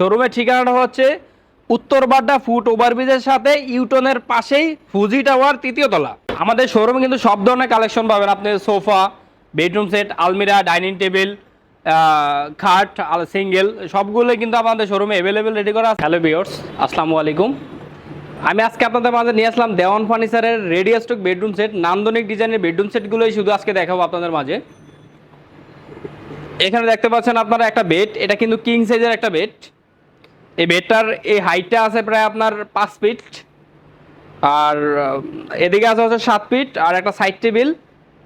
শোরুমের ঠিকানাটা হচ্ছে উত্তর বাড্ডা ফুট ওভারব্রিজের সাথে ইউটনের পাশেই ফুজি টাওয়ার তৃতীয় তলা। আমাদের শোরুমে কিন্তু সব ধরনের কালেকশন পাবেন। আপনি সোফা, বেডরুম সেট, আলমিরা, ডাইনিং টেবিল খাট সিঙ্গেল, সবগুলো কিন্তু আমাদের শোরুমে অ্যাভেলেবেল রেডি করা আছে। হ্যালো বিয়র্স আসসালামু আলাইকুম। আমি আজকে আপনাদের মাঝে নিয়ে আসলাম দেওয়ান ফার্নিচারের রেডিও স্টক বেডরুম সেট নান্দনিক ডিজাইনের বেডরুম সেটগুলোই শুধু আজকে দেখাবো আপনাদের মাঝে। এখানে দেখতে পাচ্ছেন আপনারা একটা বেড এটা কিন্তু কিং সাইজের একটা বেড এই বেডটার এই হাইটটা আছে প্রায় আপনার পাঁচ ফিট। আর এদিকে আছে হচ্ছে সাত ফিট আর একটা সাইড টেবিল।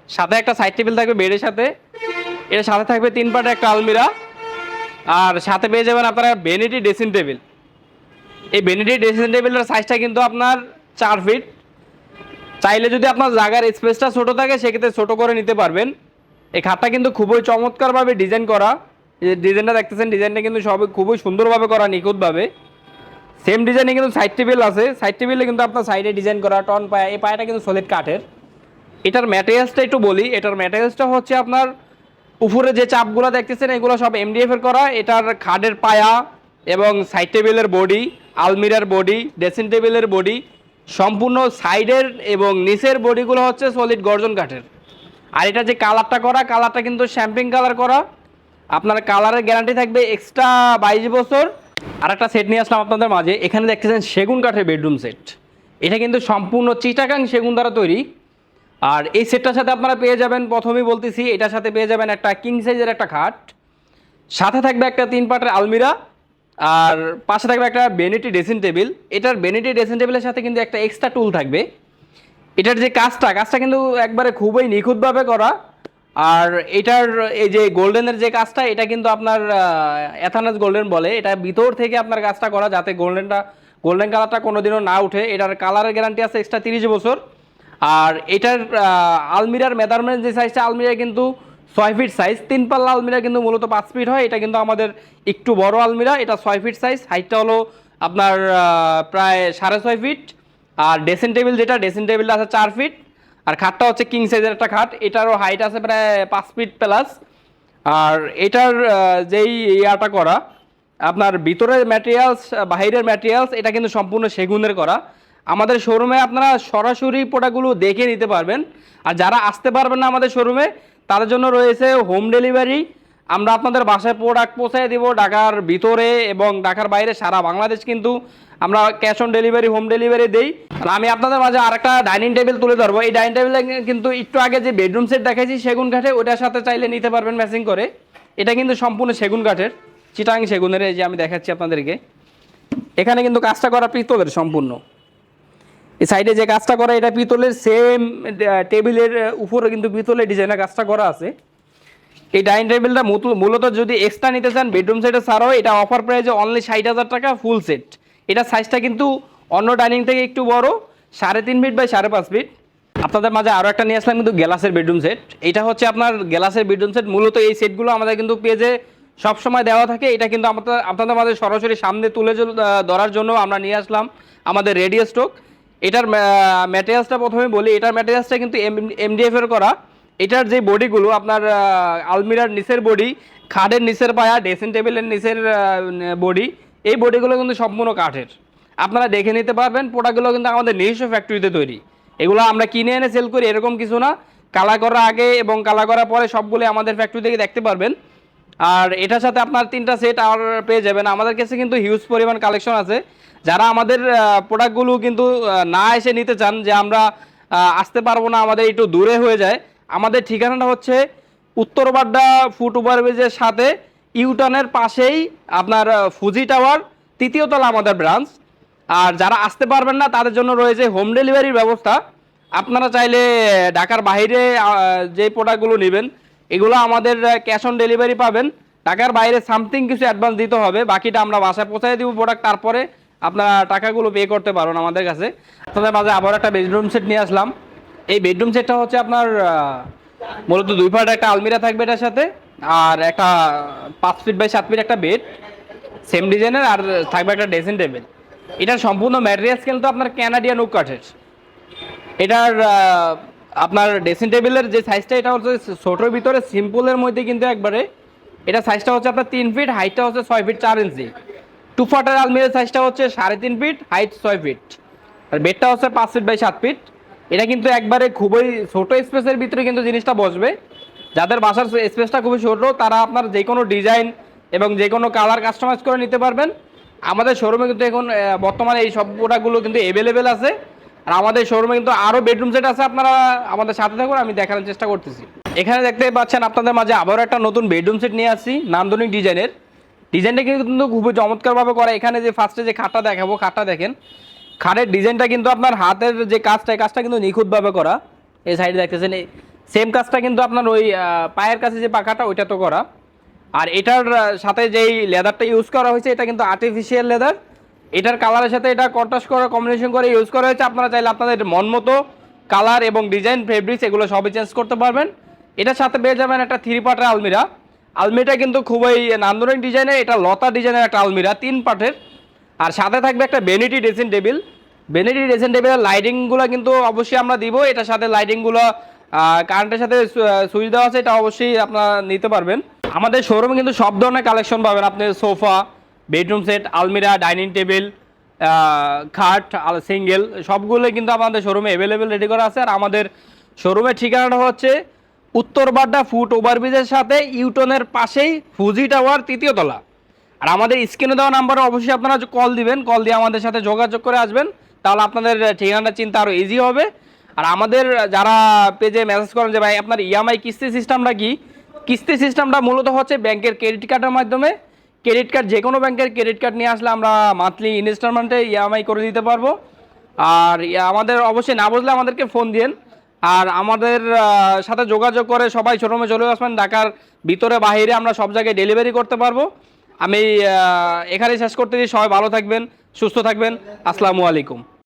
সাথে একটা সাইড টেবিল থাকবে বেডের সাথে। এর সাথে থাকবে তিন পাটে একটা আলমিরা। আর সাথে পেয়ে যাবেন আপনারা বেনিটি ড্রেসিং টেবিল। এই বেনিটি ড্রেসিং টেবিলের সাইজটা কিন্তু আপনার চার ফিট। চাইলে যদি আপনার জায়গার স্পেসটা ছোটো থাকে, সেক্ষেত্রে ছোটো করে নিতে পারবেন। এই খাটটা কিন্তু খুবই চমৎকারভাবে ডিজাইন করা। যে ডিজাইনটা দেখতেছেন, ডিজাইনটা কিন্তু সবই খুবই সুন্দরভাবে করা নিখুঁতভাবে। সেম ডিজাইনে কিন্তু সাইড টেবিল আছে। সাইড টেবিলে কিন্তু আপনার সাইডে ডিজাইন করা টন পায়া, এই পায়াটা কিন্তু সলিড কাঠের। এটার ম্যাটেরিয়ালসটা একটু বলি। এটার ম্যাটেরিয়ালসটা হচ্ছে আপনার উপরে যে চাপগুলো দেখতেছেন, এগুলো সব এমডিএফ এর করা। এটার খাটের পায়া এবং সাইড টেবিলের বডি আলমিরার বডি ড্রেসিং টেবিলের বডি সম্পূর্ণ সাইডের এবং নিচের বডিগুলো হচ্ছে সলিড গর্জন কাঠের। আর এটা যে কালারটা করা কালারটা কিন্তু শ্যাম্পিং কালার করা। আপনার কালারের গ্যারান্টি থাকবে এক্সট্রা বাইশ বছর। আর একটা সেট নিয়ে আসলাম আপনাদের মাঝে। এখানে দেখতেছেন সেগুন কাঠের বেডরুম সেট এটা কিন্তু সম্পূর্ণ চিটাকাং সেগুন দ্বারা তৈরি। আর এই সেটটার সাথে আপনারা পেয়ে যাবেন, প্রথমেই বলতেছি, এটার সাথে পেয়ে যাবেন একটা কিং সাইজের একটা খাট। সাথে থাকবে একটা তিন পাটের আলমিরা। আর পাশে থাকবে একটা বেনিটি ড্রেসিং টেবিল এটার বেনিটি ড্রেসিং টেবিলের সাথে কিন্তু একটা এক্সট্রা টুল থাকবে। এটার যে কাজটা কাজটা কিন্তু একবারে খুবই নিখুঁতভাবে করা। আর এটার এই যে গোল্ডেনের যে কাজটা, এটা কিন্তু আপনার অ্যাথানাস গোল্ডেন বলে। এটা ভিতর থেকে আপনার কাজটা করা যাতে গোল্ডেনটা, গোল্ডেন কালারটা কোনোদিনও না উঠে। এটার কালারের গ্যারান্টি আছে এক্সট্রা তিরিশ বছর। আর এটার আলমিরার মেজারমেন্ট যে সাইজটা আলমিরা কিন্তু ছয় ফিট সাইজ তিন পাল্লা আলমিরা কিন্তু মূলত পাঁচ ফিট হয়। এটা কিন্তু আমাদের একটু বড় আলমিরা। এটা ছয় ফিট সাইজ হাইটটা হলো আপনার প্রায় সাড়ে ছয় ফিট আর ড্রেসিং টেবিল যেটা ড্রেসিং টেবিলটা আছে চার ফিট আর খাটটা হচ্ছে কিং সাইজের একটা খাট, এটারও হাইট আছে প্রায় পাঁচ ফিট প্লাস আর এটার যেই ইয়াটা করা, আপনার ভিতরের ম্যাটেরিয়ালস বাইরের ম্যাটেরিয়ালস এটা কিন্তু সম্পূর্ণ সেগুনের করা। আমাদের শোরুমে আপনারা সরাসরি প্রোডাক্টগুলো দেখে নিতে পারবেন। আর যারা আসতে পারবেন না আমাদের শোরুমে তাদের জন্য রয়েছে হোম ডেলিভারি আমরা আপনাদের বাসায় প্রোডাক্ট পৌঁছায় দিব। ঢাকার ভিতরে এবং ঢাকার বাইরে সারা বাংলাদেশ কিন্তু আমরা cash on delivery home delivery দেই। আর আমি আপনাদের মাঝে আরেকটা ডাইনিং টেবিল তুলে ধরবো। এই ডাইনিং টেবিলে কিন্তু একটু আগে যে বেডরুম সেট দেখাইছি, সেগুন কাঠে ওটার সাথে চাইলে নিতে পারবেন ম্যাচিং করে। এটা কিন্তু সম্পূর্ণ সেগুন কাঠের, চিটাং সেগুনের, এই যে আমি দেখাচ্ছি আপনাদেরকে। এখানে কিন্তু কাজটা করা পিতলের সম্পূর্ণ। এই সাইডে যে কাজটা করা, এটা পিতলের সেম টেবিলের উপরে কিন্তু পিতলের ডিজাইনের কাজটা করা আছে। এই ডাইনিং টেবিলটা মূল- মূলত যদি এক্সট্রা নিতে চান বেডরুম সেটের ছাড়াও, এটা অফার প্রাইসে অনলি ষাট হাজার টাকা ফুল সেট এটা সাইজটা কিন্তু অন্য ডাইনিং থেকে একটু বড়, সাড়ে তিন ফিট বাই সাড়ে পাঁচ ফিট আপনাদের মাঝে আরও একটা নিয়ে আসলাম কিন্তু গ্লাসের বেডরুম সেট এটা হচ্ছে আপনার গ্লাসের বেডরুম সেট মূলত এই সেটগুলো আমাদের কিন্তু পেজে সবসময় দেওয়া থাকে। এটা কিন্তু আপনাদের মাঝে সরাসরি সামনে তুলে ধরার জন্য আমরা নিয়ে আসলাম আমাদের রেডিও স্টক এটার ম্যাটেরিয়ালসটা প্রথমে বলি। এটার ম্যাটেরিয়ালসটা কিন্তু এমডিএফ এর করা। এটার যে বডিগুলো আপনার আলমিরার নিচের বডি খাটের নিচের পায়া ড্রেসিং টেবিলের নিচের বডি এই বডিগুলো কিন্তু সম্পূর্ণ কাঠের। আপনারা দেখে নিতে পারবেন প্রোডাক্টগুলো কিন্তু আমাদের নিজস্ব ফ্যাক্টরিতে তৈরি। এগুলো আমরা কিনে এনে সেল করি, এরকম কিছু না। কালা করার আগে এবং কালা করার পরে সবগুলো আমাদের ফ্যাক্টরি থেকে দেখতে পারবেন। আর এটার সাথে আপনার তিনটা সেট আর পেয়ে যাবেন। আমাদের কাছে কিন্তু হিউজ পরিমাণ কালেকশন আছে। যারা আমাদের প্রোডাক্টগুলো কিন্তু না এসে নিতে চান যে আমরা আসতে পারব না, আমাদের একটু দূরে হয়ে যায়, আমাদের ঠিকানাটা হচ্ছে উত্তর বাড্ডা ফুট ওভারব্রিজের সাথে ইউটার্নের পাশেই আপনার ফুজি টাওয়ার তৃতীয় তলা আমাদের ব্রাঞ্চ আর যারা আসতে পারবেন না, তাদের জন্য রয়েছে হোম ডেলিভারির ব্যবস্থা। আপনারা চাইলে ঢাকার বাইরে যে প্রোডাক্টগুলো নেবেন, এগুলো আমাদের ক্যাশ অন ডেলিভারি পাবেন। ঢাকার বাইরে সামথিং কিছু অ্যাডভান্স দিতে হবে। বাকিটা আমরা বাসায় পৌঁছায় দিব প্রোডাক্ট তারপরে আপনারা টাকাগুলো পে করতে পারেন আমাদের কাছে। আপনাদের মাঝে আবার একটা বেডরুম সেট নিয়ে আসলাম। এই বেডরুম সেটটা হচ্ছে আপনার মূলত দুই পার্ট একটা আলমিরা থাকবে এটার সাথে। আর একটা পাঁচ ফিট বাই সাত ফিট একটা বেড সেম ডিজাইনের আর থাকবে একটা ড্রেসিং টেবিল এটার সম্পূর্ণ ম্যাটেরিয়ালস কিন্তু আপনার ক্যানাডিয়ান ওক কাঠের এটার আপনার ড্রেসিং টেবিলের যে সাইজটা এটা হচ্ছে ছোটোর ভিতরে সিম্পলের মধ্যে কিন্তু একবারে, এটা সাইজটা হচ্ছে আপনার তিন ফিট হাইটটা হচ্ছে ছয় ফিট চার ইঞ্চি টু ফাটার আলমিরার সাইজটা হচ্ছে সাড়ে তিন ফিট হাইট ছয় ফিট আর বেডটা হচ্ছে পাঁচ ফিট বাই সাত ফিট এটা কিন্তু একবারে খুবই ছোটো স্পেসের ভিতরে কিন্তু জিনিসটা বসবে। যাদের বাসার স্পেসটা খুবই ছোট, তারা আপনার যে কোনো ডিজাইন এবং যে কোনো কালার কাস্টমাইজ করে নিতে পারবেন। আমাদের শোরুমে কিন্তু এখন বর্তমানে এই সব প্রোডাক্টগুলো কিন্তু অ্যাভেলেবেল আছে। আর আমাদের শোরুমে কিন্তু আরও বেডরুম সেট আছে, আপনারা আমাদের সাথে থাকুন, আমি দেখানোর চেষ্টা করতেছি। এখানে দেখতে পাচ্ছেন আপনাদের মাঝে আবারও একটা নতুন বেডরুম সেট নিয়ে আসছি, নান্দনিক ডিজাইনের। ডিজাইনটা কিন্তু খুবই চমৎকারভাবে করা। এখানে যে ফার্স্টে যে খাটটা দেখাবো, খাটটা দেখেন। খাটের ডিজাইনটা কিন্তু আপনার হাতের যে কাজটা কাজটা কিন্তু নিখুঁতভাবে করা। এই সাইডে দেখতেছেন সেম কাজটা কিন্তু আপনার ওই পায়ের কাছে যে পাখাটা, ওইটা তো করা। আর এটার সাথে যেই লেদারটা ইউজ করা হয়েছে, এটা কিন্তু আর্টিফিশিয়াল লেদার এটার কালারের সাথে এটা কন্ট্রাস্ট করে কম্বিনেশন করে ইউজ করা হয়েছে। আপনারা চাইলে আপনাদের মন মতো কালার এবং ডিজাইন ফেব্রিক্স এগুলো সবই চেঞ্জ করতে পারবেন। এটার সাথে পেয়ে যাবেন একটা থ্রি পার্টের আলমিরা। আলমিরাটা কিন্তু খুবই নান্দনিক ডিজাইনের এটা লতা ডিজাইনের একটা আলমিরা, তিন পার্টের আর সাথে থাকবে একটা vanity dressing table vanity dressing টেবিলের লাইটিংগুলো কিন্তু অবশ্যই আমরা দিব। এটার সাথে লাইটিংগুলো কারেন্টের সাথে সুইচ দেওয়া আছে, এটা অবশ্যই আপনারা নিতে পারবেন। আমাদের শোরুমে কিন্তু সব ধরনের কালেকশন পাবেন। আপনি সোফা বেডরুম সেট আলমিরা ডাইনিং টেবিল খাট সিঙ্গেল সবগুলো কিন্তু আমাদের শোরুমে অ্যাভেলেবেল রেডি করা আছে। আর আমাদের শোরুমের ঠিকানাটা হচ্ছে উত্তর বাড্ডা ফুট ওভারব্রিজের সাথে ইউটনের পাশেই ফুজি টাওয়ার তৃতীয় তলা। আর আমাদের স্ক্রিনে দেওয়া নাম্বারে অবশ্যই আপনারা কল দিবেন। কল দিয়ে আমাদের সাথে যোগাযোগ করে আসবেন। তাহলে আপনাদের ঠিকানাটা চিন্তা আরও ইজি হবে। আর আমাদের যারা পেজে মেসেজ করেন যে, ভাই, আপনার ইএমআই কিস্তি সিস্টেমটা কি? কিস্তি সিস্টেমটা মূলত হচ্ছে ব্যাংকের ক্রেডিট কার্ডের মাধ্যমে। ক্রেডিট কার্ড যে কোনো ব্যাংকের ক্রেডিট কার্ড নিয়ে আসলে আমরা মান্থলি ইনস্টলমেন্টে ইএমআই করে দিতে পারব। আর আমাদের অবশ্যই না বুঝলে আমাদেরকে ফোন দিন আর আমাদের সাথে যোগাযোগ করে সবাই শোরুমে চলে আসবেন। ঢাকার ভিতরে বাইরে আমরা সব জায়গায় ডেলিভারি করতে পারব। আমি এখানেই শেষ করতে সবাই ভালো থাকবেন, সুস্থ থাকবেন। আসসালামু আলাইকুম।